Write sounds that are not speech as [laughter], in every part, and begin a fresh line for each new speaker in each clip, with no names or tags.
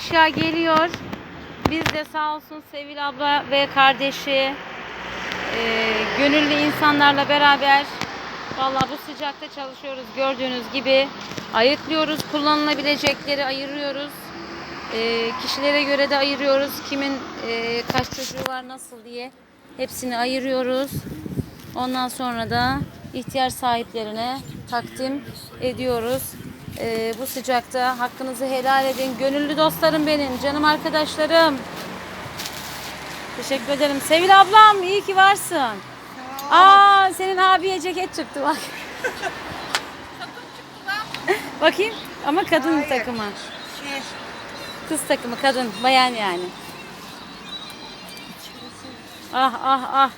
eşya geliyor. Biz de sağ olsun Sevil abla ve kardeşi e, gönüllü insanlarla beraber Vallahi bu sıcakta çalışıyoruz gördüğünüz gibi. Ayıklıyoruz, kullanılabilecekleri ayırıyoruz. Ee, kişilere göre de ayırıyoruz. Kimin e, kaç çocuğu var nasıl diye hepsini ayırıyoruz. Ondan sonra da ihtiyaç sahiplerine takdim ediyoruz. Ee, bu sıcakta hakkınızı helal edin. Gönüllü dostlarım benim, canım arkadaşlarım. Teşekkür ederim. Sevil ablam iyi ki varsın. Aa senin abiye ceket çıktı bak. [laughs] Bakayım ama kadın
Hayır.
takımı.
Şey,
Kız takımı kadın bayan yani. Ah ah ah.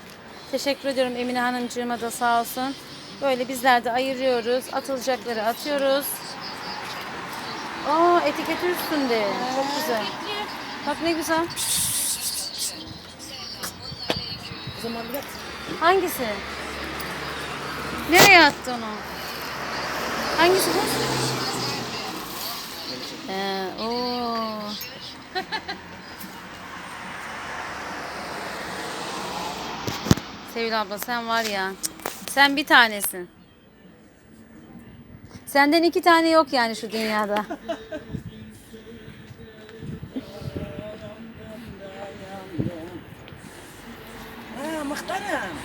Teşekkür ediyorum Emine Hanımcığıma da sağ olsun. Böyle bizler de ayırıyoruz. Atılacakları atıyoruz. Aa etiketi üstünde. Çok güzel. Bak ne güzel.
o zaman bir
Hangisi? Nereye attı onu? Hangisi bu? Ee, oo. [laughs] Sevil abla sen var ya. Sen bir tanesin. Senden iki tane yok yani şu dünyada.
Ha muhtarım.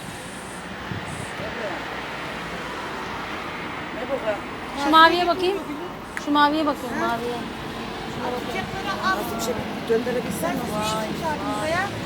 Ne bu?
Şu maviye bakayım. Şu maviye bakayım maviye.
Nasıl bir şey döndürebilsen mi? Vay
Vay.